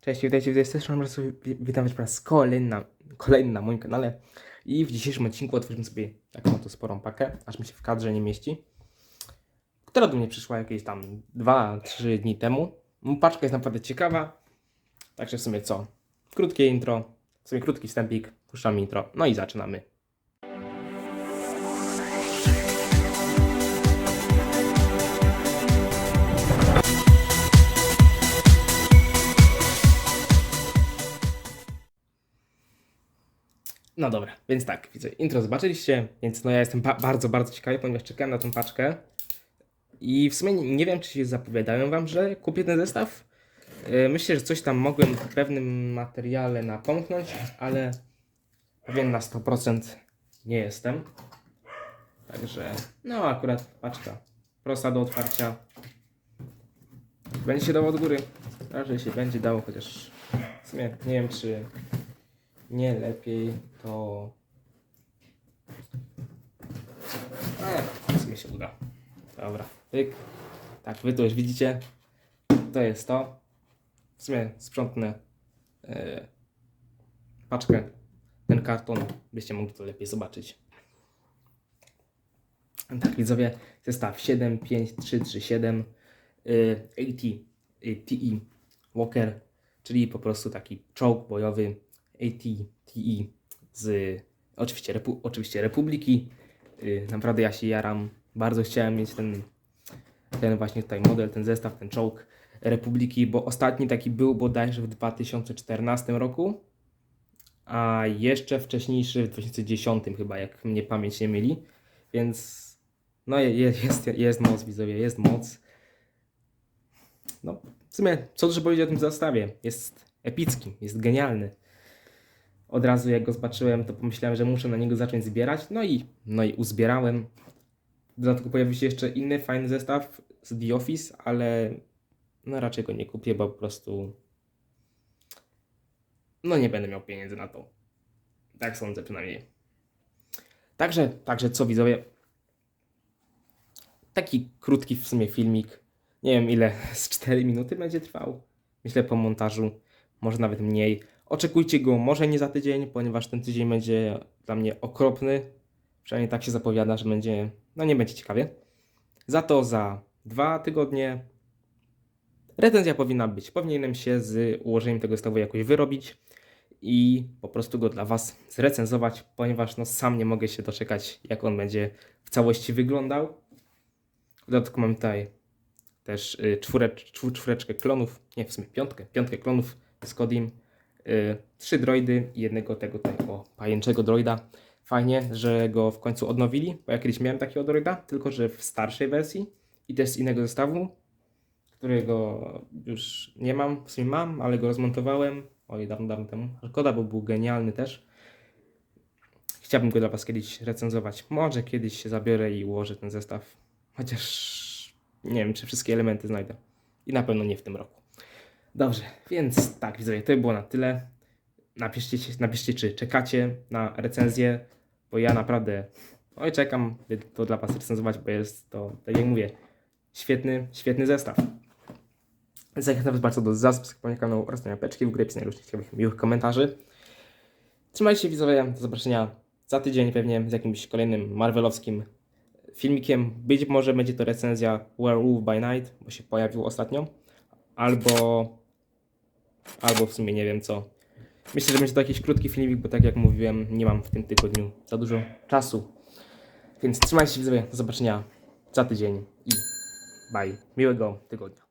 Cześć, witajcie, witajcie, z tej witam was po raz kolejny na, kolejny na moim kanale. I w dzisiejszym odcinku otworzymy sobie taką oto sporą pakę, aż mi się w kadrze nie mieści, która do mnie przyszła jakieś tam 2-3 dni temu. Paczka jest naprawdę ciekawa, także w sumie co, krótkie intro, w sumie krótki wstępik, puszczamy intro, no i zaczynamy. No dobra, więc tak, widzę, intro zobaczyliście, więc no ja jestem ba- bardzo, bardzo ciekawy, ponieważ czekałem na tą paczkę i w sumie nie, wiem, czy się zapowiadałem wam, że kupię ten zestaw. Yy, Myślę, że coś tam mogłem w pewnym materiale napomknąć, ale pewien na 100% nie jestem. Także, no akurat paczka prosta do otwarcia. Będzie się dało od góry. Raczej się będzie dało, chociaż w sumie nie wiem, czy nie lepiej to. A, w sumie się uda. Dobra, pyk. Tak, wy to już widzicie. To jest to. W sumie sprzątnę e, paczkę, ten karton, byście mogli to lepiej zobaczyć. Tak, widzowie, zestaw 75337 y, AT TE Walker, czyli po prostu taki czołg bojowy AT TE z oczywiście, repu, oczywiście Republiki. Y, naprawdę ja się jaram. Bardzo chciałem mieć ten, ten właśnie tutaj model, ten zestaw, ten czołg Republiki, bo ostatni taki był bodajże w 2014 roku, a jeszcze wcześniejszy w 2010 chyba, jak mnie pamięć nie myli. Więc no je- je- jest, jest moc, widzowie, jest moc. No, w sumie, co dużo powiedzieć o tym zestawie. Jest epicki, jest genialny. Od razu jak go zobaczyłem, to pomyślałem, że muszę na niego zacząć zbierać. No i, no i uzbierałem. W dodatku pojawił się jeszcze inny fajny zestaw z The Office, ale no raczej go nie kupię, bo po prostu no nie będę miał pieniędzy na to. Tak sądzę przynajmniej. Także, także co widzowie, taki krótki w sumie filmik. Nie wiem ile, z 4 minuty będzie trwał. Myślę po montażu, może nawet mniej. Oczekujcie go może nie za tydzień, ponieważ ten tydzień będzie dla mnie okropny. Przynajmniej tak się zapowiada, że będzie, no nie będzie ciekawie. Za to za dwa tygodnie recenzja powinna być. Powinienem się z ułożeniem tego zestawu jakoś wyrobić i po prostu go dla Was zrecenzować, ponieważ no sam nie mogę się doczekać, jak on będzie w całości wyglądał. W dodatku mam tutaj też y, czwórecz, czwór, czwóreczkę klonów, nie w sumie piątkę, piątkę klonów z Kodim, trzy droidy i jednego tego tego pajęczego droida. Fajnie, że go w końcu odnowili, bo ja kiedyś miałem takiego droida, tylko że w starszej wersji i też z innego zestawu, którego już nie mam, w sumie mam, ale go rozmontowałem, oj dawno, dawno temu. Szkoda, bo był genialny też. Chciałbym go dla Was kiedyś recenzować. Może kiedyś się zabiorę i ułożę ten zestaw. Chociaż nie wiem, czy wszystkie elementy znajdę. I na pewno nie w tym roku. Dobrze, więc tak, widzowie, to by było na tyle. Napiszcie, napiszcie, czy czekacie na recenzję, bo ja naprawdę oj, czekam, by to dla Was recenzować, bo jest to, tak jak mówię, świetny, świetny zestaw. Zachęcam Was bardzo do zasubskrybowania kanału oraz na łapeczki w górę, pisania różnych ciekawych, miłych komentarzy. Trzymajcie się widzowie, do zobaczenia za tydzień pewnie z jakimś kolejnym marvelowskim filmikiem. Być może będzie to recenzja Werewolf by Night, bo się pojawił ostatnio. Albo, albo w sumie nie wiem co. Myślę, że będzie to jakiś krótki filmik, bo tak jak mówiłem, nie mam w tym tygodniu za dużo czasu. Więc trzymajcie się widzowie, do zobaczenia za tydzień i bye. Miłego tygodnia.